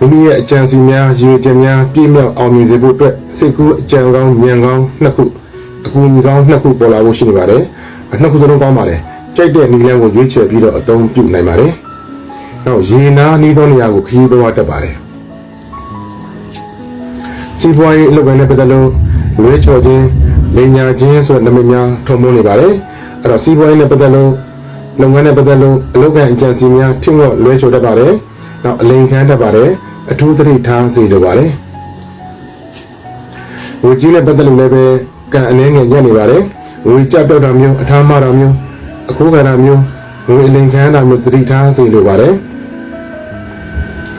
မိမိရဲ့အကြံစီများရည်ရွယ်ချက်များပြည့်မြောက်အောင်မြင်စေဖို့အတွက်စိတ်ကူးအကြံကောင်းဉာဏ်ကောင်းနှစ်ခုအကူအညီကောင်းနှစ်ခုပေါ်လာဖို့ရှိနေပါတယ်အနှစ်ခုစလုံးကောင်းပါတယ်ကြိုက်တဲ့နည်းလမ်းကိုရွေးချယ်ပြီးတော့အသုံးပြုနိုင်ပါတယ်နောက်ရေနာနီးသောနေရာကိုခရီးသွားတတ်ပါတယ်စီးပွားရေးအလုပ်ကိုင်းနဲ့ပတ်သက်လို့လွဲချော်ခြင်းလိန်ညာခြင်းဆိုတဲ့နာမည်များထုံမုန်းနေပါတယ်အဲ့တော့စီးပွားရေးနဲ့ပတ်သက်လို့လုပ်ငန်းနဲ့ပတ်သက်လို့အလုပ်ကိုင်းအကြံစီများထင်တော့လွဲချော်တတ်ပါတယ်နောက်အလိန်ခံတတ်ပါတယ် အထူးသတိထားစေလိုပါတယ်ဝေကြီးနဲ့ပတ်သက်လို့လည်းပဲကံအနေငယ်ညံ့နေပါတယ်ဝေကြပြောက်တာမျိုးအထာမတာမျိုးအခိုးခံတာမျိုးဝေအလိန်ခံတာမျိုးသတိထားစေလိုပါတယ်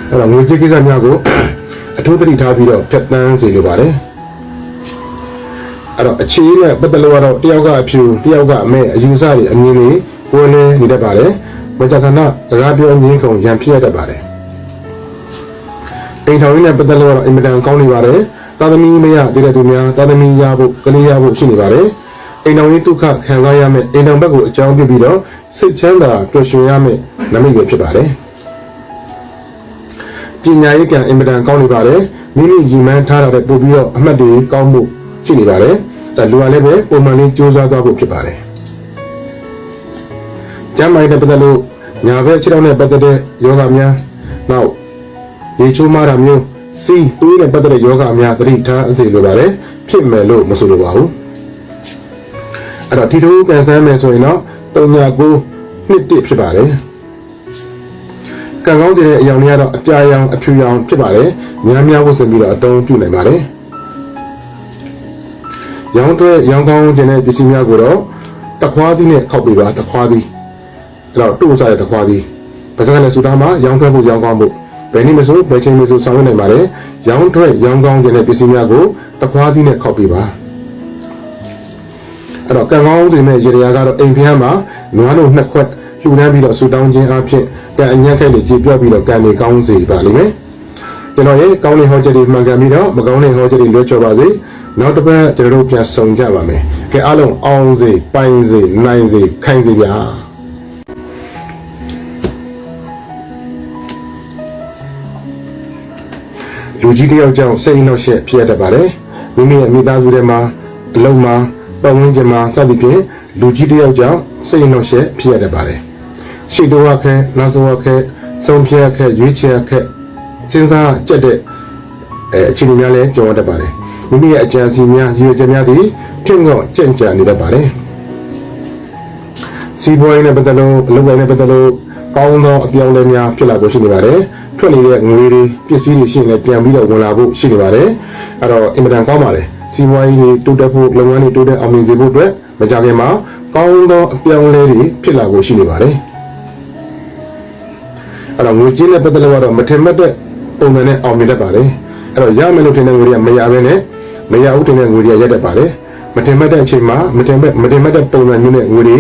အဲ့တော့ငွေကြေးကိစ္စများကိုအထူးသတိထားပြီးတော့ဖြတ်တန်းစေလိုပါတယ်အဲ့တော့အခြေအနေနဲ့ပတ်သက်လို့ကတော့တယောက်ကအဖြူတယောက်ကအမဲအယူဆတွေအမြင်တွေကိုယ်လည်းနေတတ်ပါတယ်မကြခဏစကားပြောအမြင်ကုန်ရန်ဖြစ်ရတတ်ပါတယ် အိမ်ထောင်ရင်းနဲ့ပတ်သက်လို့ကတော့အင်မတန်ကောင်းနေပါတယ်သာသမီမရတည်တဲ့သူများသာသမီရဖို့ကလေးရဖို့ရှိနေပါတယ်အိမ်တော်ကြီးဒုက္ခခံစားရမယ်အိမ်တော်ဘက်ကိုအကြောင်းပြပြီးတော့စိတ်ချမ်းသာပျော်ရွှင်ရမယ်နမိတ်ပဲဖြစ်ပါတယ်ပညာရေးကံအင်မတန်ကောင်းနေပါတယ်မိမိရည်မှန်းထားတာတဲ့ပို့ပြီးတော့အမှတ်တွေကောင်းမှုရှိနေပါတယ်ဒါလူကလည်းပဲပုံမှန်လေးစူးစမ်းသွားဖို့ဖြစ်ပါတယ်ကျမ်းမာရေးနဲ့ပတ်သက်လို့ညာဘက်ခြေထောက်နဲ့ပတ်သက်တဲ့ယောဂများနောက် ရေချိုးမာတာမျိုးစီတွေးနဲ့ပတ်သက်တဲ့ယောဂများသတိထားအစီလိုပါတယ်ဖြစ်မယ်လို့မဆိုလိုပါဘူးအဲ့တော့ထီထိုးကန်ဆန်းမယ်ဆိုရင်တော့39နှစ်တည်းဖြစ်ပါတယ်ကံကောင်းစေတဲ့အယောင်တွေကတော့အပြာရောင်အဖြူရောင်ဖြစ်ပါတယ်များများဝတ်ဆင်ပြီးတော့အသုံးပြုနိုင်ပါတယ်ရောင်းတွေရောင်းကောင်းခြင်းတဲ့ပစ္စည်းများကိုတော့တခွားသီးနဲ့ခောက်ပေးပါတခွားသီးအဲ့တော့တို့စားတဲ့တခွားသီးပါစကလည်းစူတာမှာရောင်းထွက်ဖို့ရောင်းကောင်းဖို့ ဘယ်နည်းမဆိုဘယ်ချိန်မဆိုဆောင်ရွက်နိုင်ပါတယ်ရောင်းထွက်ရောင်းကောင်းခြင်းတဲ့ပစ္စည်းများကိုတခွားသီးနဲ့ခောက်ပေးပါအဲ့တော့ကံကောင်းစေမဲ့ရေရာကတော့အိမ်ဖျားမှာနွားတို့နှစ်ခွက်လှူဒန်းပြီးတော့ဆူတောင်းခြင်းအဖြစ်ကံအညံ့ခိုက်တွေကြည်ပြော့ပြီးတော့ကံတွေကောင်းစေပါလိမ့်မယ်ကျွန်တော်ရဲ့ကောင်းတဲ့ဟောချက်တွေမှန်ကန်ပြီးတော့မကောင်းတဲ့ဟောချက်တွေလွတ်ချော်ပါစေနောက်တစ်ပတ်ကျွန်တော်တို့ပြန်ဆုံကြပါမယ်ကဲအားလုံးအောင်စေပိုင်စေနိုင်စေခိုင်စေဗျာ လူကြီးတယောက်ကြောင့်စိတ်နှောက်ယှက်ဖြစ်ရတတ်ပါတယ်မိမိရဲ့မိသားစုထဲမှာအလုံးမှာပတ်ဝန်းကျင်မှာစသဖြင့်လူကြီးတယောက်ကြောင့်စိတ်နှောက်ယှက်ဖြစ်ရတတ်ပါတယ်ရှိတော်ခဲနောက်ဆုံးခဲဆုံးဖြတ်ခဲရွေးချယ်ခဲစဉ်းစားကြက်တဲ့အဲအခြေအနေများလည်းကြုံရတတ်ပါတယ်မိမိရဲ့အကြံစီများရည်ရွယ်ချက်များသည်ထင့်တော့ကြင့်ကြံနေတတ်ပါတယ်စီးပွားရေးနဲ့ပတ်သက်လို့အလုပ်ပိုင်းနဲ့ပတ်သက်လို့ကောင်းသောအပြောင်းအလဲများဖြစ်လာဖို့ရှိနေပါတယ် ထွက်နေတဲ့ငွေတွေပစ္စည်းတွေရှိနေပြန်ပြီးတော့ဝင်လာဖို့ရှိနေပါတယ်အဲ့တော့အင်မတန်ကောင်းပါတယ်စီးပွားရေးတွေတိုးတက်ဖို့လုပ်ငန်းတွေတိုးတက်အောင်မြင်စေဖို့အတွက်မကြခင်မှာကောင်းသောအပြောင်းအလဲတွေဖြစ်လာဖို့ရှိနေပါတယ်အဲ့တော့ငွေကြေးနဲ့ပတ်သက်လို့ကတော့မထင်မှတ်တဲ့ပုံစံနဲ့အောင်မြင်တတ်ပါတယ်အဲ့တော့ရမယ်လို့ထင်တဲ့ငွေတွေကမရဘဲနဲ့မရဘူးထင်တဲ့ငွေတွေကရက်တတ်ပါတယ်မထင်မှတ်တဲ့အချိန်မှာမထင်မှတ်မထင်မှတ်တဲ့ပုံစံမျိုးနဲ့ငွေတွေ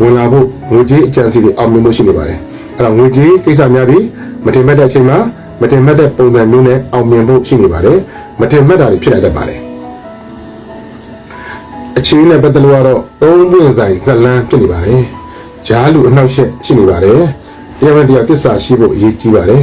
ဝင်လာဖို့ငွေကြေးအကြံစီတွေအောင်မြင်ဖို့ရှိနေပါတယ်အဲ့တော့ငွေကြေးကိစ္စများသည် မထင်မှတ်တဲ့အချိန်မှာမထင်မှတ်တဲ့ပုံစံမျိုးနဲ့အောင်မြင်ဖို့ရှိနေပါတယ်မထင်မှတ်တာတွေဖြစ်လာတတ်ပါတယ်အချင်းနဲ့ပတ်သက်လို့ကတော့သုံးပွင့်ဆိုင်ဇလန်းဖြစ်နေပါတယ်ဂျားလူအနှောက်အယှက်ရှိနေပါတယ်တရားဝင်တရားတစ္ဆာရှိဖို့အရေးကြီးပါတယ်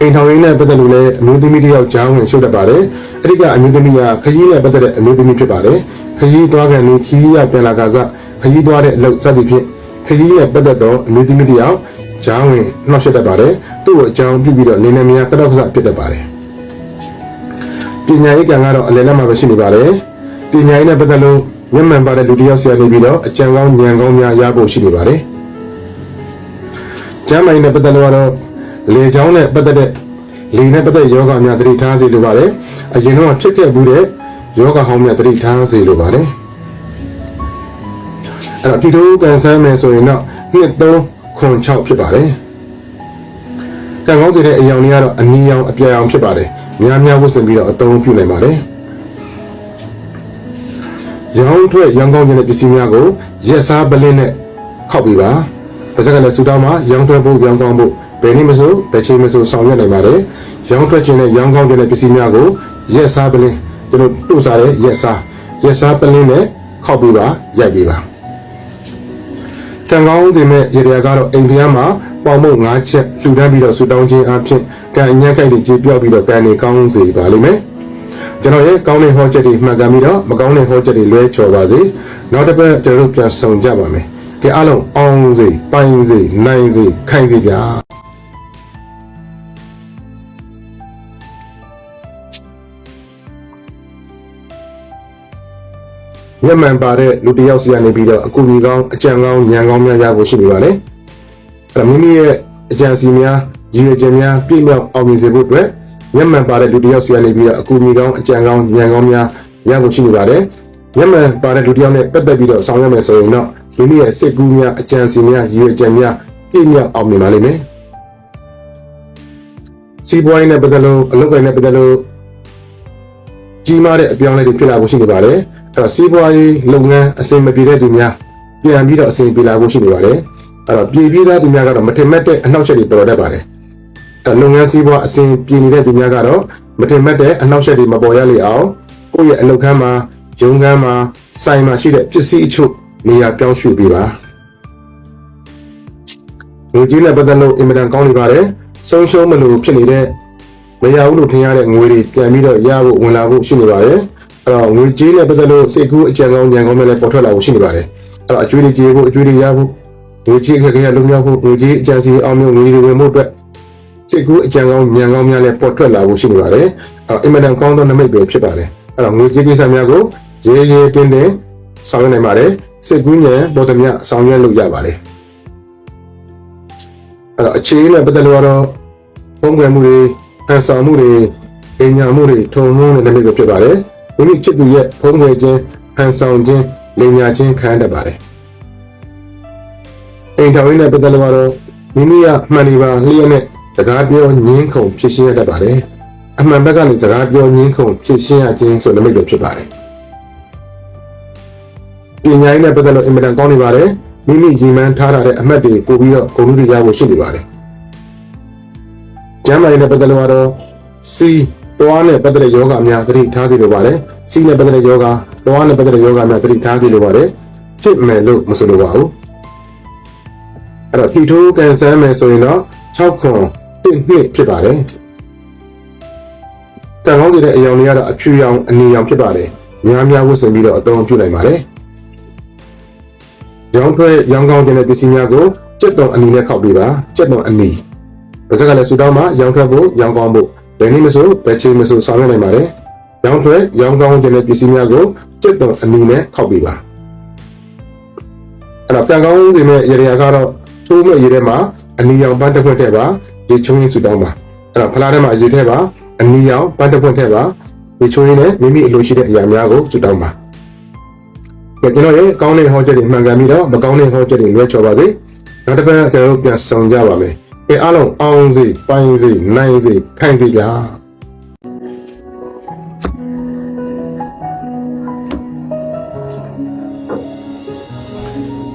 အိမ်ထောင်ရင်းနဲ့ပတ်သက်လို့လည်းအမျိုးသမီးတစ်ယောက်ကြားဝင်ရှုပ်တတ်ပါတယ်အဲ့ဒီကအမျိုးသမီးကခရီးနဲ့ပတ်သက်တဲ့အမျိုးသမီးဖြစ်ပါတယ်ခရီးသွားကန်နေခရီးရပြန်လာကစားခရီးသွားတဲ့အလုပ်စသည်ဖြင့် ခရီးနဲ့ပတ်သက်တော့အမျိုးသမီးတစ်ယောက်ကြားဝင်နှောက်ယှက်တတ်ပါတယ်သူ့ကိုအကြောင်းပြုပြီးတော့နေနေမြာကတော့ကစားဖြစ်တတ်ပါတယ်ပညာရေးကံကတော့အလယ်လက်မှာပဲရှိနေပါတယ်ပညာရေးနဲ့ပတ်သက်လို့မျက်မှန်ပါတဲ့လူတစ်ယောက်ဆရာနေပြီးတော့အကြံကောင်းဉာဏ်ကောင်းများရဖို့ရှိနေပါတယ်ကျမ်းမာရေးနဲ့ပတ်သက်လို့ကတော့လေချောင်းနဲ့ပတ်သက်တဲ့လေနဲ့ပတ်သက်ယောဂများသတိထားစေလိုပါတယ်အရင်တော့ဖြစ်ခဲ့မှုတဲ့ယောဂဟောင်းများသတိထားစေလိုပါတယ် အဲ့တော့ဒီလိုကန်ဆန်းမယ်ဆိုရင်တော့နှစ်3ခွန်6ဖြစ်ပါတယ်ကံကောင်းစေတဲ့အယောင်တွေကတော့အနီရောင်အပြာရောင်ဖြစ်ပါတယ်များများဝတ်ဆင်ပြီးတော့အသုံးပြုနိုင်ပါတယ်ရောင်းထွက်ရောင်းကောင်းခြင်းတဲ့ပစ္စည်းများကိုရက်စားပလင်းနဲ့ခောက်ပြီးပါပါစကလည်းစူတောင်းမှာရောင်းထွက်ဖို့ရောင်းကောင်းဖို့ဘယ်နည်းမဆိုဘယ်ချိန်မဆိုဆောင်ရွက်နိုင်ပါတယ်ရောင်းထွက်ခြင်းနဲ့ရောင်းကောင်းခြင်းတဲ့ပစ္စည်းများကိုရက်စားပလင်းကျွန်တော်တို့စားတဲ့ရက်စားရက်စားပလင်းနဲ့ခောက်ပြီးပါရိုက်ပြီးပါ ကံကောင်းစေမဲ့ရေရာကတော့အိမ်ဖျားမှာပေါင်မုတ်၅ချက်လှူဒန်းပြီးတော့ဆူတောင်းခြင်းအပြင်ကံအညံ့ခိုက်တွေကြေပြောက်ပြီးတော့ကံတွေကောင်းစေပါလိမ့်မယ်ကျွန်တော်ရဲ့ကောင်းတဲ့ဟောချက်တွေမှတ်ကန်ပြီးတော့မကောင်းတဲ့ဟောချက်တွေလွဲချော်ပါစေနောက်တစ်ပတ်ကျွန်တော်တို့ပြန်ဆောင်ကြပါမယ်ကဲအားလုံးအောင်စေပိုင်စေနိုင်စေခိုင်စေဗျာ မျက်မှန်ပါတဲ့လူတစ်ယောက်စီကနေပြီးတော့အကူအညီကောင်းအကြံကောင်းဉာဏ်ကောင်းများရဖို့ရှိနေပါလေအဲ့တော့မိမိရဲ့အကြံစီများရည်ရွယ်ချက်များပြည့်မြောက်အောင်မြင်စေဖို့အတွက်မျက်မှန်ပါတဲ့လူတစ်ယောက်စီကနေပြီးတော့အကူအညီကောင်းအကြံကောင်းဉာဏ်ကောင်းများရဖို့ရှိနေပါတယ်မျက်မှန်ပါတဲ့လူတစ်ယောက်နဲ့ပတ်သက်ပြီးတော့ဆောင်ရွက်မယ်ဆိုရင်တော့မိမိရဲ့စိတ်ကူးများအကြံစီများရည်ရွယ်ချက်များပြည့်မြောက်အောင်မြင်ပါလိမ့်မယ်စီးပွားရေးနဲ့ပတ်သက်လို့အလုပ်ကိုင်နဲ့ပတ်သက်လို့ကြီးမားတဲ့အပြောင်းအလဲတွေဖြစ်လာဖို့ရှိနေပါတယ် အဲ့တော့စီးပွားရေးလုပ်ငန်းအဆင်မပြေတဲ့သူများပြန်ပြီးတော့အဆင်ပြေလာဖို့ရှိနေပါတယ်အဲ့တော့ပြည်ပြည်သားသူများကတော့မထင်မှတ်တဲ့အနောက်ချက်တွေပေါ်တတ်ပါတယ်အဲ့တော့လုပ်ငန်းစီးပွားအဆင်ပြေနေတဲ့သူများကတော့မထင်မှတ်တဲ့အနောက်ချက်တွေမပေါ်ရလေအောင်ကိုယ့်ရဲ့အလုပ်ခန်းမှာရုံးခန်းမှာဆိုင်မှာရှိတဲ့ပစ္စည်းအချို့နေရာပြောင်းရွှေ့ပေးပါငွေကြေးနဲ့ပတ်သက်လို့အင်မတန်ကောင်းနေပါတယ်ဆုံးရှုံးမလို့ဖြစ်နေတဲ့မရဘူးလို့ထင်ရတဲ့ငွေတွေပြန်ပြီးတော့ရဖို့ဝင်လာဖို့ရှိနေပါတယ် အဲ့တော့ငွေကြေးနဲ့ပတ်သက်လို့စိတ်ကူးအကြံကောင်းဉာဏ်ကောင်းတွေလည်းပေါ်ထွက်လာဖို့ရှိနေပါတယ်အဲ့တော့အကျွေးတွေကြေဖို့အကျွေးတွေရဖို့ငွေကြေးအခက်အခဲလုံမြောက်ဖို့ငွေကြေးအကြံစီအောင်မြင်ငွေတွေဝင်ဖို့အတွက်စိတ်ကူးအကြံကောင်းဉာဏ်ကောင်းများလည်းပေါ်ထွက်လာဖို့ရှိနေပါတယ်အဲ့တော့အင်မတန်ကောင်းသောနမိတ်ပဲဖြစ်ပါတယ်အဲ့တော့ငွေကြေးကိစ္စများကိုရေရေတင်းတင်းဆောင်ရွက်နိုင်ပါတယ်စိတ်ကူးဉာဏ်ပေါ်သမျှဆောင်ရွက်လို့ရပါတယ်အဲ့တော့အခြေအနေနဲ့ပတ်သက်လို့ကတော့ပုံကံမှုတွေအန်ဆောင်မှုတွေအင်ညာမှုတွေထုံမုန်းတဲ့နမိတ်ပဲဖြစ်ပါတယ် မိမိချစ်သူရဲ့ဖုံးကွယ်ခြင်းအန်ဆောင်ခြင်းလင်ညာခြင်းခံရတတ်ပါတယ်အိမ်ထောင်ရင်းနဲ့ပတ်သက်လို့ကတော့မိမိကမှန်နေပါလျက်နဲ့စကားပြောငင်းခုန်ဖြစ်ရှင်းရတတ်ပါတယ်အမှန်ဘက်ကနေစကားပြောငင်းခုန်ဖြစ်ရှင်းရခြင်းဆိုတဲ့နမိတ်ပဲဖြစ်ပါတယ်ပညာရေးနဲ့ပတ်သက်လို့အင်မတန်ကောင်းနေပါတယ်မိမိရည်မှန်းထားတာတဲ့အမှတ်တွေပို့ပြီးတော့ဂုဏ်တွေရဖို့ရှိနေပါတယ်ကျမ်းမာရေးနဲ့ပတ်သက်လို့ကတော့စီ တွားနဲ့ပတ်သက်တဲ့ယောဂအများသတိထားစီလိုပါတယ်စီနဲ့ပတ်သက်တဲ့ယောဂတွားနဲ့ပတ်သက်တဲ့ယောဂအများသတိထားစီလိုပါတယ်ဖြစ်မယ်လို့မဆိုလိုပါဘူးအဲ့တော့ထီထိုးကန်ဆန်းမယ်ဆိုရင်တော့6ခွန်1နှစ်ဖြစ်ပါတယ်ကံကောင်းစီတဲ့အယောင်တွေကတော့အဖြူရောင်အနီရောင်ဖြစ်ပါတယ်များများဝတ်ဆင်ပြီးတော့အသုံးပြုနိုင်ပါတယ်ရောင်းထွက်ရောင်းကောင်းခြင်းတဲ့ပစ္စည်းများကိုစက်တုံအနီနဲ့ခောက်ပေးပါစက်တုံအနီ။ပါဇက်ကလည်းဆူတောင်းမှာရောင်းထွက်ဖို့ရောင်းကောင်းဖို့ ဘယ်နည်းမဆိုဘယ်ချိန်မဆိုဆောင်ရွက်နိုင်ပါတယ်။ရောင်းထွက်ရောင်းကောင်းခြင်းတဲ့ပစ္စည်းများကိုစက်တုံအနီနဲ့ခောက်ပေးပါ။အဲ့တော့ကံကောင်းတွေနဲ့ရေရာကတော့ချိုးမဲ့ရေထဲမှာအနီရောင်ပန်းတစ်ခွက်ထည့်ပါရေချုံရင်းဆူတောင်းပါ။အဲ့တော့ဖလားထဲမှာရေထည့်ပါအနီရောင်ပန်းတစ်ခွက်ထည့်ပါရေချုံရင်းနဲ့မိမိအလိုရှိတဲ့အရာများကိုဆူတောင်းပါ။ကြကျွန်တော်ရဲ့ကောင်းတဲ့ဟောချက်တွေမှန်ကန်ပြီးတော့မကောင်းတဲ့ဟောချက်တွေလွဲချော်ပါစေ။နောက်တစ်ပတ်ကျွန်တော်တို့ပြန်ဆောင်ကြပါမယ်။ အဲအားလုံးအောင်စေပိုင်စေနိုင်စေခိုင်စေဗျာ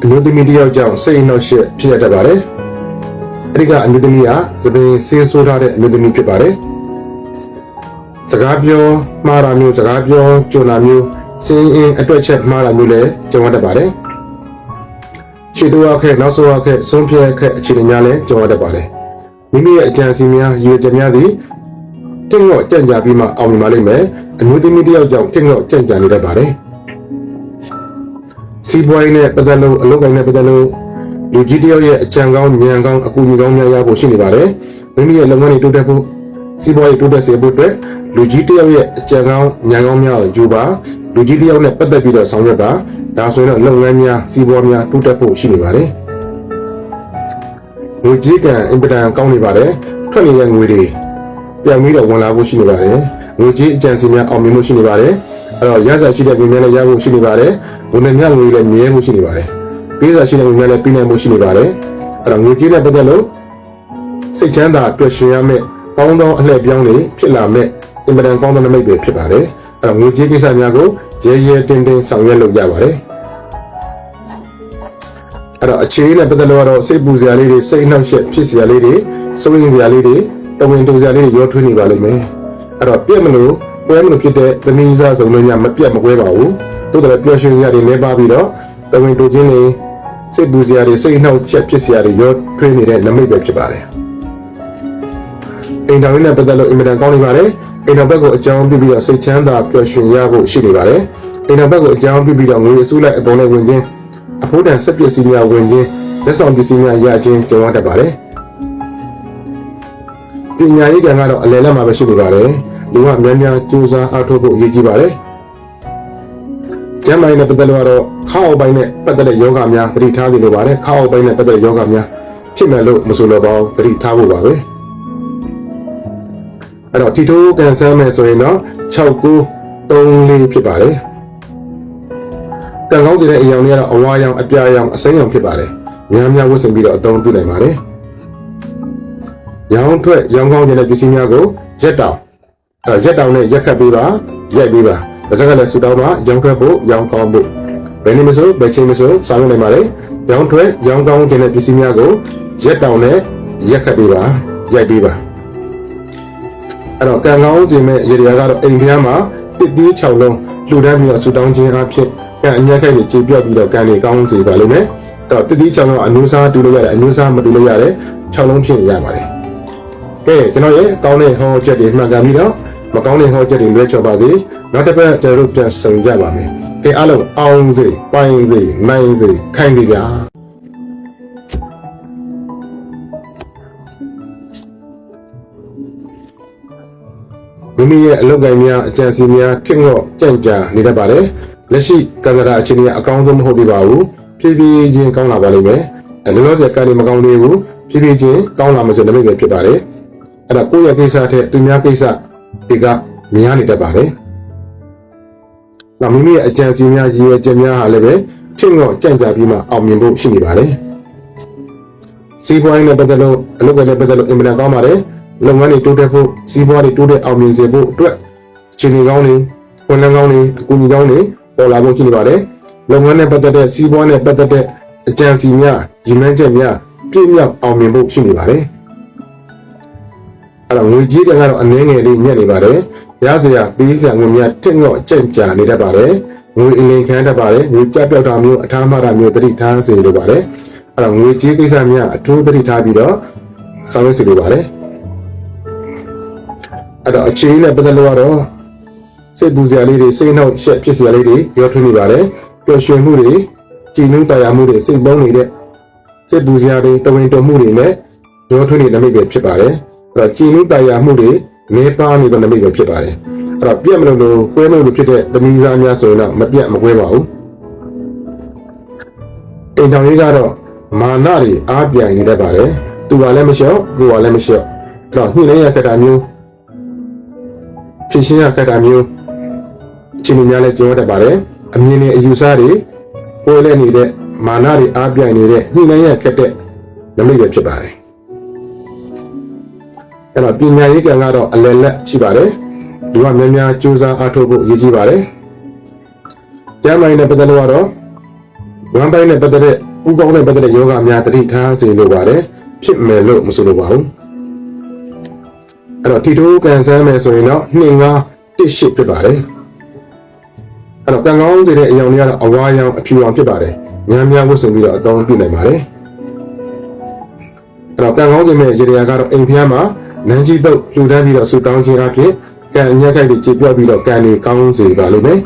အမျိုးသမီးတစ်ယောက်ကြောင့်စိတ်နှောက်ယှက်ဖြစ်ရတတ်ပါတယ်။အဲဒီကအမျိုးသမီးကသပင်ဆေးဆိုးထားတဲ့အမျိုးသမီးဖြစ်ပါတယ်။စကားပြောမှားတာမျိုးစကားပြောကြုံတာမျိုးစင်းအင်းအတွက်ချက်မှားတာမျိုးလည်းကြုံရတတ်ပါတယ်။ ခြေတော်အခက်နောက်ဆုံးအခက်ဆုံးဖြတ်အခက်အခြေအနေများလည်းကြုံရတတ်ပါတယ်။မိမိရဲ့အကြံစီများရည်ရွယ်ချက်များသည်တင့်ငော့ကြံ့ကြာပြီးမှအောင်မြင်ပါလိမ့်မယ်။အမျိုးသမီးတစ်ယောက်ကြောင့်တင့်ငော့ကြံ့ကြာနေတတ်ပါတယ်။စီးပွားရေးနဲ့ပတ်သက်လို့အလုပ်ကိုင်နဲ့ပတ်သက်လို့လူကြီးတစ်ယောက်ရဲ့အကြံကောင်းဉာဏ်ကောင်းအကူအညီကောင်းများရဖို့ရှိနေပါတယ်။မိမိရဲ့လုပ်ငန်းတွေတိုးတက်ဖို့စီးပွားရေးတိုးတက်စေဖို့အတွက်လူကြီးတစ်ယောက်ရဲ့အကြံကောင်းဉာဏ်ကောင်းများကိုယူပါ လူကြီးတစ်ယောက်နဲ့ပတ်သက်ပြီးတော့ဆောင်ရွက်ပါဒါဆိုရင်တော့လုပ်ငန်းများစီးပွားများတိုးတက်ဖို့ရှိနေပါတယ်ငွေကြီးကံအင်ပဒံကောင်းနေပါတယ်ထွက်နေတဲ့ငွေတွေပြန်ပြီးတော့ဝင်လာဖို့ရှိနေပါတယ်ငွေကြီးအကြံစီများအောင်မြင်မှုရှိနေပါတယ်အဲ့တော့ရစားရှိတဲ့ငွေများလည်းရဖို့ရှိနေပါတယ်ဝန်ထမ်းများငွေလည်းမြဲဖို့ရှိနေပါတယ်ပေးစားရှိတဲ့ငွေများလည်းပေးနိုင်ဖို့ရှိနေပါတယ်အဲ့တော့ငွေကြီးနဲ့ပတ်သက်လို့စိတ်ချမ်းသာပျော်ရွှင်ရမယ့်ပေါင်းသောအလှည့်ပြောင်းတွေဖြစ်လာမဲ့အင်ပဒံကောင်းသောနမိတ်တွေဖြစ်ပါတယ် အဲ့တော့ငွေကြေးကိစ္စများကိုရဲရဲတင်းတင်းဆောင်ရွက်လုပ်ရပါတယ်အဲ့တော့အခြေအနေနဲ့ပတ်သက်လို့ကတော့စိတ်ပူစရာလေးတွေစိတ်နှောက်ယှက်ဖြစ်စရာလေးတွေစိုးရိမ်စရာလေးတွေတဝင်းတူစရာလေးတွေရောထွေးနေပါလိမ့်မယ်အဲ့တော့ပြက်မလို့ပွဲမလို့ဖြစ်တဲ့သမီးစားစုံလုံးများမပြတ်မကွဲပါဘူးတို့တယ်ပျော်ရွှင်စရာတွေနေပါပြီးတော့တဝင်းတူခြင်းတွေစိတ်ပူစရာတွေစိတ်နှောက်ချက်ဖြစ်စရာတွေရောထွေးနေတဲ့နမိတ်ပဲဖြစ်ပါတယ်အိမ်တော်ရင်းနဲ့ပတ်သက်လို့အင်မတန်ကောင်းနေပါတယ် အိမ်တော်ဘက်ကိုအကြောင်းပြုပြီးတော့စိတ်ချမ်းသာပျော်ရွှင်ရဖို့ရှိနေပါတယ်အိမ်တော်ဘက်ကိုအကြောင်းပြုပြီးတော့ငွေအစုလိုက်အပုံလိုက်ဝင်ခြင်းအဖို့တန်ဆက်ပစ္စည်းများဝင်ခြင်းလက်ဆောင်ပစ္စည်းများရခြင်းကြုံရတတ်ပါတယ်ပညာရေးကံကတော့အလယ်လက်မှာပဲရှိနေပါတယ်လူကများများကြိုးစားအားထုတ်ဖို့ရည်ကြီးပါတယ်ကျမ်းမာရေးနဲ့ပတ်သက်လို့ကတော့ခါအောက်ပိုင်းနဲ့ပတ်သက်တဲ့ယောဂများသတိထားသလိုပါတယ်ခါအောက်ပိုင်းနဲ့ပတ်သက်တဲ့ယောဂများဖြစ်မယ်လို့မဆိုလိုပါဘူးသတိထားဖို့ပါပဲ အဲ့တော့တီတိုးကန်ဆန်းမယ်ဆိုရင်တော့6 9 3 4ဖြစ်ပါတယ်ကံကောင်းစေတဲ့အရာတွေကတော့အဝါရောင်အပြာရောင်အစိမ်းရောင်ဖြစ်ပါတယ်များများဝတ်ဆင်ပြီးတော့အသုံးပြုနိုင်ပါတယ်ရောင်ထွက်ရောင်ကောင်းခြင်းတဲ့ပစ္စည်းများကိုရက်တောင်အဲ့တော့ရက်တောင်နဲ့ရက်ခတ်ပေးပါရိုက်ပေးပါဒါစကားလည်းဆူတောင်းပါရောင်ထွက်ဖို့ရောင်ကောင်းဖို့ဘယ်နည်းမဆိုဘယ်ချိန်မဆိုဆောင်ရွက်နိုင်ပါတယ်ရောင်ထွက်ရောင်ကောင်းခြင်းတဲ့ပစ္စည်းများကိုရက်တောင်နဲ့ရက်ခတ်ပေးပါရိုက်ပေးပါ အဲ့တော့ကံကောင်းခြင်းမဲ့ရေရာကတော့အိမ်ဖျားမှာတစ်သီး6လုံးလှူဒန်းပြီးတော့ဆူတောင်းခြင်းအဖြစ်ကံအညက်ခိုက်ကိုကြေပြတ်ပြီးတော့ကံတွေကောင်းစေပါလိမ့်မယ်အဲ့တော့တစ်သီး6လုံးအမျိုးစားတူလို့ရတယ်အမျိုးစားမတူလို့ရတယ်6လုံးဖြစ်ရပါတယ်ကဲကျွန်တော်ရဲ့ကောင်းတဲ့ဟောချက်တွေမှန်ကန်ပြီးတော့မကောင်းတဲ့ဟောချက်တွေလွဲချော်ပါစေနောက်တစ်ပတ်ကျွန်တော်တို့ပြန်ဆုံကြပါမယ်ကဲအားလုံးအောင်စေပိုင်းစေနိုင်စေခိုင်စေဗျာ မိမိရဲ့အလုပ်ကိုင်များအကြံစီများထင်ငော့ကြံ့ကြာနေတတ်ပါတယ်လက်ရှိကံစရာအခြေအနေကအကောင်းဆုံးမဟုတ်သေးပါဘူးဖြည်းဖြည်းချင်းကောင်းလာပါလိမ့်မယ်အဲလောလောဆယ်ကံနေမကောင်းသေးဘူးဖြည်းဖြည်းချင်းကောင်းလာမှဆိုလည်းပဲဖြစ်ပါတယ်အဲ့ဒါကိုယ့်ရဲ့ကိစ္စထက်သူများကိစ္စတွေကမြင်ရနေတတ်ပါတယ်နောက်မိမိရဲ့အကြံစီများရည်ရွယ်ချက်များဟာလည်းပဲထင်ငော့ကြံ့ကြာပြီးမှအောင်မြင်ဖို့ရှိနေပါတယ်စီးပွားရေးနဲ့ပတ်သက်လို့အလုပ်တွေနဲ့ပတ်သက်လို့အင်မတန်ကောင်းပါတယ် လုပ်ငန်းတွေတိုးတက်ဖို့စီးပွားတွေတိုးတက်အောင်မြင်စေဖို့အတွက်ခြေနေကောင်းတွေဝန်ထမ်းကောင်းတွေအကူအညီကောင်းတွေပေါ်လာဖို့ရှိနေပါတယ်လုပ်ငန်းနဲ့ပတ်သက်တဲ့စီးပွားနဲ့ပတ်သက်တဲ့အကြံစီများရည်မှန်းချက်များပြည့်မြောက်အောင်မြင်ဖို့ရှိနေပါတယ်အဲ့တော့ငွေကြီးတွေကတော့အနည်းငယ်လေးညက်နေပါတယ်ရစရာပေးစရာငွေများထက်ငော့ကြန့်ကြာနေတတ်ပါတယ်ငွေအလင်ခံတတ်ပါတယ်ငွေကြပြောက်တာမျိုးအထားမတာမျိုးတတိထားစေလိုပါတယ်အဲ့တော့ငွေကြီးကိစ္စများအထူးတတိထားပြီးတော့ဆောင်ရွက်စေလိုပါတယ် အဲ့တော့အချင်းနဲ့ပတ်သက်လို့ကတော့စိတ်ပူစရာလေးတွေစိတ်နှောက်ရှက်ဖြစ်စရာလေးတွေပြောထွေးနေပါတယ်ပျော်ရွှင်မှုတွေကြည်နူးတရားမှုတွေစိတ်ပုံးနေတဲ့စိတ်ပူစရာတွေတဝင်တော်မှုတွေနဲ့ပြောထွေးနေတဲ့နမိတ်ပဲဖြစ်ပါတယ်အဲ့တော့ကြည်နူးတရားမှုတွေနေပါနေတဲ့နမိတ်ပဲဖြစ်ပါတယ်အဲ့တော့ပြက်မလို့လို့ကွဲမလို့လို့ဖြစ်တဲ့သမီးစားများဆိုရင်တော့မပြတ်မကွဲပါဘူးအိမ်တော်ကြီးကတော့မာနတွေအားပြိုင်နေတတ်ပါတယ်သူကလည်းမလျှော့ကိုကလည်းမလျှော့အဲ့တော့ညှိနှိုင်းရခက်တာမျိုး ဖြစ်ရှင်းရခက်တာမျိုးအချိန်များလဲကျင်းရတတ်ပါတယ်အမြင်နဲ့အယူဆတွေပေါ်လဲနေတဲ့မာနတွေအားပြိုင်နေတဲ့ညှိနှိုင်းရခက်တဲ့နမိတ်ပဲဖြစ်ပါတယ်အဲ့တော့ပညာရေးကံကတော့အလယ်လက်ရှိပါတယ်လူကများများကြိုးစားအားထုတ်ဖို့အရေးကြီးပါတယ်ကျမ်းမိုင်းနဲ့ပတ်သက်လို့ကတော့ဝမ်းပိုင်းနဲ့ပတ်သက်တဲ့ဥကောင်းနဲ့ပတ်သက်တဲ့ယောဂများတတိထားစေလိုပါတယ်ဖြစ်မယ်လို့မဆိုလိုပါဘူး အဲ့တော့ထီထိုးကန်ဆန်းမယ်ဆိုရင်တော့2 5 1 8ဖြစ်ပါတယ်အဲ့တော့ကံကောင်းစေတဲ့အယောင်တွေကတော့အဝါရောင်အဖြူရောင်ဖြစ်ပါတယ်များများဝတ်ဆင်ပြီးတော့အသုံးပြုနိုင်ပါတယ်အဲ့တော့ကံကောင်းစေမယ့်ရေရာကတော့အိမ်ဖျားမှာနန်းကြီးတုပ်လှူဒန်းပြီးတော့ဆူတောင်းခြင်းအဖြစ်ကံအညက်ခိုက်တွေကြေပြတ်ပြီးတော့ကံတွေကောင်းစေပါလိမ့်မယ်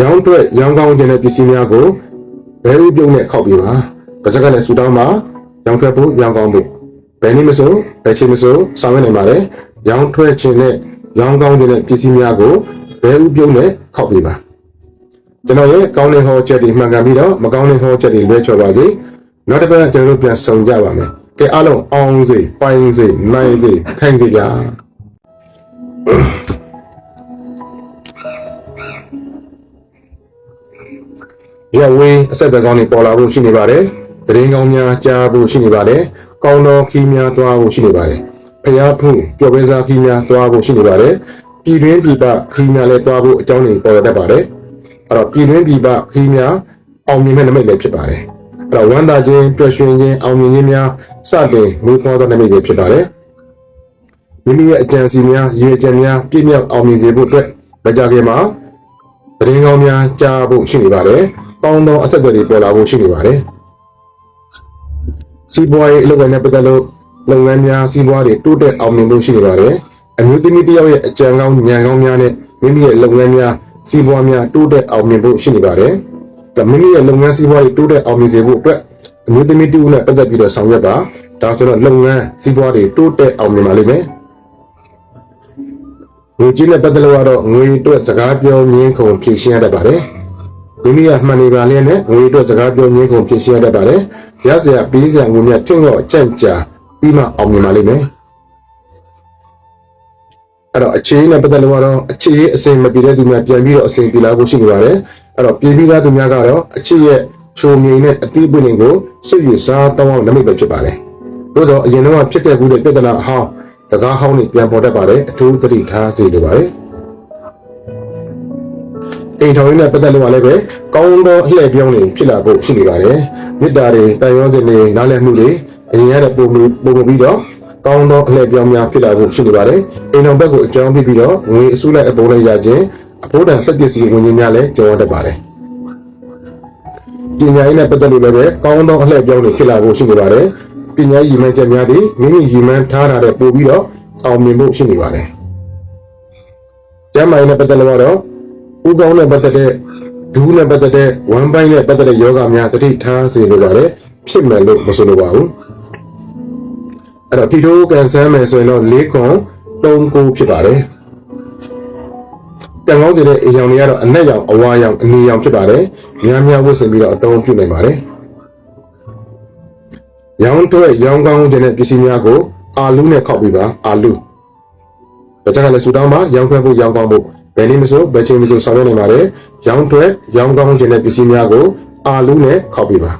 ရောင်းအတွက်ရောင်းကောင်းခြင်းတဲ့ပစ္စည်းများကိုဘယ်လိုပြုံးနဲ့ခောက်ပြီးပါပါစကလည်းဆူတောင်းမှာရောင်းထွက်ဖို့ရောင်းကောင်းဖို့ ဘယ်နည်းမဆိုဘယ်ချိန်မဆိုဆောင်ရွက်နိုင်ပါတယ်ရောင်းထွက်ခြင်းနဲ့ရောင်းကောင်းခြင်းတဲ့ပစ္စည်းများကိုဘယ်ဥပြုံးနဲ့ခောက်ပြီးပါကျွန်တော်ရဲ့ကောင်းတဲ့ဟောချက်တွေမှန်ကန်ပြီးတော့မကောင်းတဲ့ဟောချက်တွေလွဲချော်ပါစေနောက်တစ်ပတ်ကျွန်တော်တို့ပြန်ဆုံကြပါမယ်ကဲအားလုံးအောင်စေပိုင်းစေနိုင်စေခိုင်စေဗျာရဝေးအဆက်အသွယ်ကောင်းတွေပေါ်လာဖို့ရှိနေပါတယ်။တရင်ကောင်းများကြားဖို့ရှိနေပါတယ်။ ကောင်းတော်ခီးများတွားဖို့ရှိနေပါတယ်။ဖျားဖုန်ပျော်ပွဲစားခီးများတွားဖို့ရှိနေပါတယ်။ပြည်တွင်းပြည်ပခီးများလည်းတွားဖို့အကြောင်းတွေပေါ်ရတတ်ပါတယ်။အဲ့တော့ပြည်တွင်းပြည်ပခီးများအောင်မြင်တဲ့နမိတ်လည်းဖြစ်ပါတယ်။အဲ့တော့ဝမ်းသာခြင်းပျော်ရွှင်ခြင်းအောင်မြင်ခြင်းများစတင်မွေးဖွားသောနမိတ်တွေဖြစ်ပါတယ်။မိမိရဲ့အကြံစီများရည်ရွယ်ချက်များပြည့်မြောက်အောင်မြင်စေဖို့အတွက်မကြခင်မှာသတင်းကောင်းများကြားဖို့ရှိနေပါတယ်။ကောင်းသောအဆက်အသွယ်တွေပေါ်လာဖို့ရှိနေပါတယ် စီးပွားရေးအလုပ်ကိုင်နဲ့ပတ်သက်လို့လုပ်ငန်းများစီးပွားတွေတိုးတက်အောင်မြင်ဖို့ရှိနေပါတယ်အမျိုးသမီးတစ်ယောက်ရဲ့အကြံကောင်းဉာဏ်ကောင်းများနဲ့မိမိရဲ့လုပ်ငန်းများစီးပွားများတိုးတက်အောင်မြင်ဖို့ရှိနေပါတယ်ဒါမိမိရဲ့လုပ်ငန်းစီးပွားတွေတိုးတက်အောင်မြင်စေဖို့အတွက်အမျိုးသမီးတူနဲ့ပတ်သက်ပြီးတော့ဆောင်ရွက်ပါဒါဆိုတော့လုပ်ငန်းစီးပွားတွေတိုးတက်အောင်မြင်ပါလိမ့်မယ်ငွေကြီးနဲ့ပတ်သက်လို့ကတော့ငွေအတွက်စကားပြောငင်းခုန်ဖြည့်ရှင်းရတတ်ပါတယ် မိမိကမှန်နေပါလျက်နဲ့ငွေအတွက်စကားပြောငင်းခုန်ဖြည့်ရှင်းရတတ်ပါတယ်ရစရာပေးစရာငွေများထင်တော့ကြန့်ကြာပြီးမှအောင်မြင်ပါလိမ့်မယ်အဲ့တော့အခြေအနေနဲ့ပတ်သက်လို့ကတော့အခြေအအစဉ်မပြေတဲ့သူများပြန်ပြီးတော့အစဉ်ပြေလာဖို့ရှိနေပါတယ်အဲ့တော့ပြေပြီးသားသူများကတော့အခြေရဲ့ချိုမြိန်နဲ့အတိပွင့်တွေကိုစွရစားတောင်းအောင်နမိတ်ပဲဖြစ်ပါတယ်သို့တော့အရင်တော့ဖြစ်ခဲ့မှုတဲ့ပြဿနာအဟောင်းစကားဟောင်းတွေပြန်ပေါ်တတ်ပါတယ်အထူးသတိထားစေလိုပါတယ် အိမ်ထောင်ရင်းနဲ့ပတ်သက်လို့လည်းပဲကောင်းသောအလှည့်ပြောင်းတွေဖြစ်လာဖို့ရှိနေပါတယ်မေတ္တာတွေတန်ရုံးစင်တွေနားလည်မှုတွေအရင်ရတဲ့ပုံပုံပုံပြီးတော့ကောင်းသောအလှည့်ပြောင်းများဖြစ်လာဖို့ရှိနေပါတယ်အိမ်တော်ဘက်ကိုအကြောင်းပြပြီးတော့ငွေအစုလိုက်အပုံလိုက်ရခြင်းအဖို့တန်စက်ပစ္စည်းဝင်ခြင်းများလည်းကြောင်းတတ်ပါတယ်ပညာရေးနဲ့ပတ်သက်လို့လည်းပဲကောင်းသောအလှည့်ပြောင်းတွေဖြစ်လာဖို့ရှိနေပါတယ်ပညာရည်မှန်းချက်များသည်မိမိရည်မှန်းထားတာတဲ့ပို့ပြီးတော့အောင်မြင်ဖို့ရှိနေပါတယ်ကျမ်းမာရေးနဲ့ပတ်သက်လို့ကတော့ ဥကောင်းနဲ့ပတ်သက်တဲ့ဒူးနဲ့ပတ်သက်တဲ့ဝမ်ပိုင်းနဲ့ပတ်သက်တဲ့ယောဂများတတိထားစေလိုပါတယ်ဖြစ်မယ်လို့မဆိုလိုပါဘူးအဲ့တော့ဒီလိုကန်ဆန်းမယ်ဆိုရင်တော့၄ခွန်၃ခုဖြစ်ပါတယ်တန်ကောင်းစီတဲ့အေရောင်တွေကတော့အနက်ရောင်အဝါရောင်အနီရောင်ဖြစ်ပါတယ်များများဝတ်ဆင်ပြီးတော့အသုံးပြုနိုင်ပါတယ်ရောင်တွဲရောင်ကောင်းခြင်းတဲ့ပစ္စည်းများကိုအာလူးနဲ့ခောက်ပြီးပါအာလူးဒါကြောင့်လည်းစူတောင်းမှာရောင်ခွဲဖို့ရောင်ကောင်းဖို့ ဘယ်နည်းမဆိုဘယ်ချိန်မဆိုဆောင်ရွက်နိုင်ပါတယ်ရောင်တွဲရောင်ကောင်းခြင်းတဲ့ပစ္စည်းများကိုအာလူးနဲ့ခောက်ပြီးပါ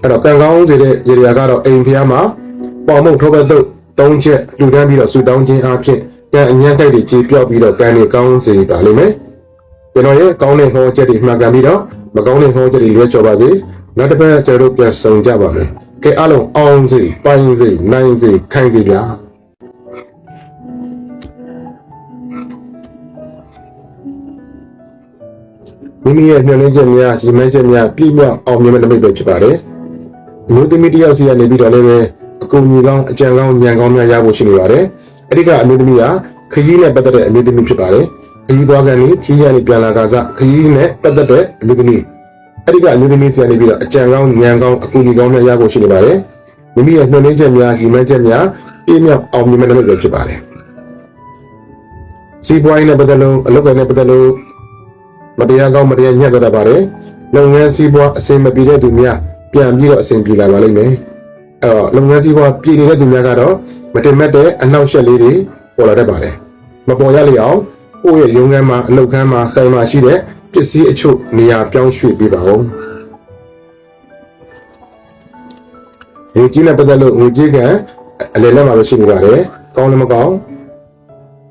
အဲ့တော့ကံကောင်းစေတဲ့ရေရာကတော့အိမ်ဖျားမှာပေါမုံထောပတ်တုတ်၃ချက်လူတန်းပြီးတော့စူတောင်းခြင်းအဖြစ်ကံအញ្ញံတိုက်တွေကြေပြော့ပြီးတော့ကံတွေကောင်းစေပါလိမ့်မယ်ကျွန်တော်ရဲ့ကောင်းတဲ့ဟောချက်တွေမှန်ကန်ပြီးတော့မကောင်းတဲ့ဟောချက်တွေလွဲချော်ပါစေနောက်တစ်ပတ်ကျွန်တော်တို့ပြန်ဆောင်ကြပါမယ်ကဲအားလုံးအောင်စေပိုင်းစေနိုင်စေခိုင်စေဗျာမိ မိရဲ့ညှို့နှင်းချက်များရည်မှန်းချက်များပြည့်မြောက်အောင်မြင်မဲ့နမိတ်ပဲဖြစ်ပါတယ်အမျိုးသမီးတစ်ယောက်စီကနေပြီးတော့လည်းပဲအကူအညီကောင်းအကြံကောင်းဉာဏ်ကောင်းများရဖို့ရှိနေပါတယ်အဲ့ဒီကအမျိုးသမီးကခရီးနဲ့ပတ်သက်တဲ့အမျိုးသမီးဖြစ်ပါတယ်ခရီးသွားကန်ကြီးခရီးရနေပြန်လာကစားခရီးနဲ့ပတ်သက်တဲ့အမျိုးသမီးအဲ့ဒီကအမျိုးသမီးစီကနေပြီးတော့အကြံကောင်းဉာဏ်ကောင်းအကူအညီကောင်းများရဖို့ရှိနေပါတယ်မိမိရဲ့နှုတ်နှင်းချက်များရည်မှန်းချက်များပြည့်မြောက်အောင်မြင်မဲ့နမိတ်ပဲဖြစ်ပါတယ်စီးပွားရေးနဲ့ပတ်သက်လို့အလုပ်ကိုင်နဲ့ပတ်သက်လို့ မတရားကောင်းမတရားညှက်တော့ပါတယ်လုပ်ငန်းစီးပွားအဆင်မပြေတဲ့သူများပြန်ပြီးတော့အဆင်ပြေလာပါလိမ့်မယ်အဲ့တော့လုပ်ငန်းစီးပွားပြည်နေတဲ့သူများကတော့မတင်မဲ့တဲ့အနောက်ရှက်လေးတွေပေါ်လာတတ်ပါတယ်မပေါ်ရလေအောင်ကိုယ့်ရဲ့ရုံးခန်းမှာအလုပ်ခန်းမှာဆိုင်မှာရှိတဲ့ပစ္စည်းအချို့နေရာပြောင်းရွှေ့ပေးပါဦးငွေကြီးနဲ့ပတ်သက်လို့ငွေကြီးကအလယ်လက်မှာပဲရှိနေပါတယ်ကောင်းလည်းမကောင်း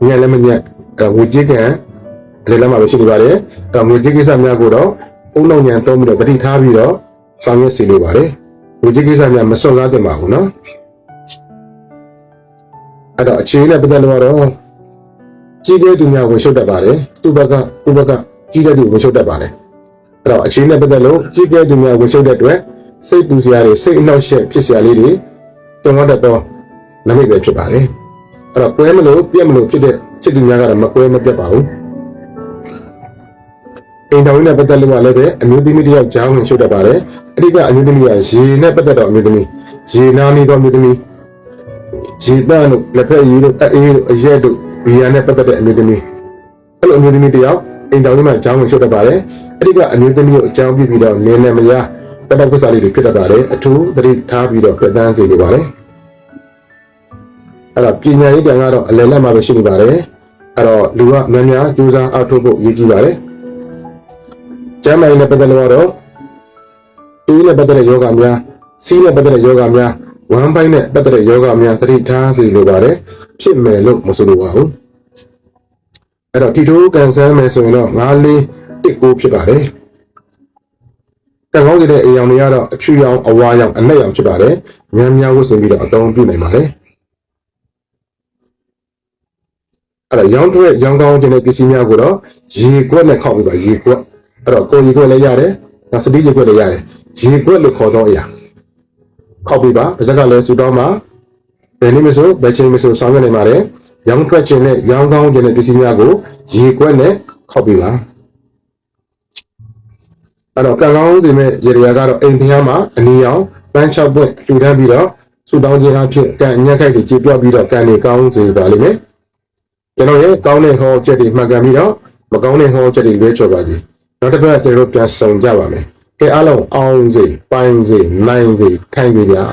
ညံ့လည်းမညံ့အဲငွေကြီးက အလယ်လက်မှာပဲရှိနေပါတယ်အဲငွေကြီးကိစ္စများကိုတော့အုံနောက်ညံသုံးပြီးတော့တတိထားပြီးတော့ဆောင်ရွက်စီလိုပါတယ်ငွေကြီးကိစ္စများမစွန့်ကားတင်ပါဘူးနော်အဲ့တော့အခြေအနေနဲ့ပတ်သက်လို့ကတော့ကြီးတဲ့သူများဝင်ရှုပ်တတ်ပါတယ်သူ့ဘက်ကကိုယ့်ဘက်ကကြီးတဲ့သူဝင်ရှုပ်တတ်ပါတယ်အဲ့တော့အခြေအနေနဲ့ပတ်သက်လို့ကြီးတဲ့သူများဝင်ရှုပ်တဲ့အတွက်စိတ်ပူစရာတွေစိတ်အနှောက်အယှက်ဖြစ်စရာလေးတွေတုံ့တတ်သောနမိတ်ပဲဖြစ်ပါတယ်အဲ့တော့ကွဲမလို့ပြက်မလို့ဖြစ်တဲ့ဖြစ်သူများကတော့မကွဲမပြတ်ပါဘူး အိမ်တော်ကြီးနဲ့ပတ်သက်လို့လည်းပဲအမျိုးသမီးတစ်ယောက်ကြားဝင်ရှုပ်တတ်ပါတယ်အဲ့ဒီကအမျိုးသမီးကရေနဲ့ပတ်သက်တော့အမျိုးသမီးရေနာနေသောအမျိုးသမီးရေတန်းတို့လက်ဖက်ရည်တို့အေးတို့အရက်တို့ဘီယာနဲ့ပတ်သက်တဲ့အမျိုးသမီးအဲ့လိုအမျိုးသမီးတယောက်အိမ်တော်ကြီးမှာအကြောင်းဝင်ရှုပ်တတ်ပါတယ်အဲ့ဒီကအမျိုးသမီးကိုအကြောင်းပြပြီးတော့လင်းနဲ့မယားတပတ်ကုစားလေးတွေဖြစ်တတ်ပါတယ်အထူးသတိထားပြီးတော့ပြသန်းစေလိုပါတယ်အဲ့တော့ပညာရေးကံကတော့အလယ်လက်မှာပဲရှိနေပါတယ်အဲ့တော့လူကများများကြိုးစားအားထုတ်ဖို့ရည်ကြီးပါတယ် ကျမ်းမာရေးနဲ့ပတ်သက်လို့ကတော့တူးနဲ့ပတ်သက်တဲ့ယောဂများစီးနဲ့ပတ်သက်တဲ့ယောဂများဝမ်းပိုင်းနဲ့ပတ်သက်တဲ့ယောဂများသတိထားစီလိုပါတယ်ဖြစ်မယ်လို့မဆိုလိုပါဘူးအဲ့တော့ဒီထိုးကန်ဆန်းမယ်ဆိုရင်တော့9လေး1 9ဖြစ်ပါတယ်ကံကောင်းတဲ့အိမ်ရောင်တွေကတော့အဖြူရောင်အဝါရောင်အနက်ရောင်ဖြစ်ပါတယ်။များများဝတ်ဆင်ပြီးတော့အသုံးပြုနိုင်ပါတယ်။အဲ့တော့ရောင်ထွက်ရောင်ကောင်းခြင်းတဲ့ပစ္စည်းများကိုတော့ရေကွက်နဲ့ခောက်ပြီးပါရေကွက် အဲ့တော့ကိုယ်ရေခွက်လည်းရတယ်နောက်စတိရေခွက်လည်းရတယ်ရေခွက်လို့ခေါ်တော့အရာခောက်ပြီးပါပါဇက်ကလည်းစူတောင်းမှာဘယ်နည်းမဆိုဘယ်ချိန်မဆိုဆောင်ရွက်နိုင်ပါတယ်ရောင်းထွက်ခြင်းနဲ့ရောင်းကောင်းခြင်းနဲ့ပစ္စည်းများကိုရေခွက်နဲ့ခောက်ပြီးပါအဲ့တော့ကံကောင်းစီမဲ့ရေရကတော့အိမ်ဖျားမှာအနီရောင်ပန်း၆ပွင့်လှူဒန်းပြီးတော့စူတောင်းခြင်းအဖြစ်ကံအညက်ခိုက်တွေကြေပြော့ပြီးတော့ကံတွေကောင်းစေပါလိမ့်မယ်ကျွန်တော်ရဲ့ကောင်းတဲ့ဟောချက်တွေမှတ်ကန်ပြီးတော့မကောင်းတဲ့ဟောချက်တွေရွေးချယ်ပါစီ နောက်တစ်ပတ်ကျွန်တော်တို့ပြန်ဆောင်ကြပါမယ်ကဲအားလုံးအောင်စေပိုင်းစေနိုင်စေခိုင်စေဗျာ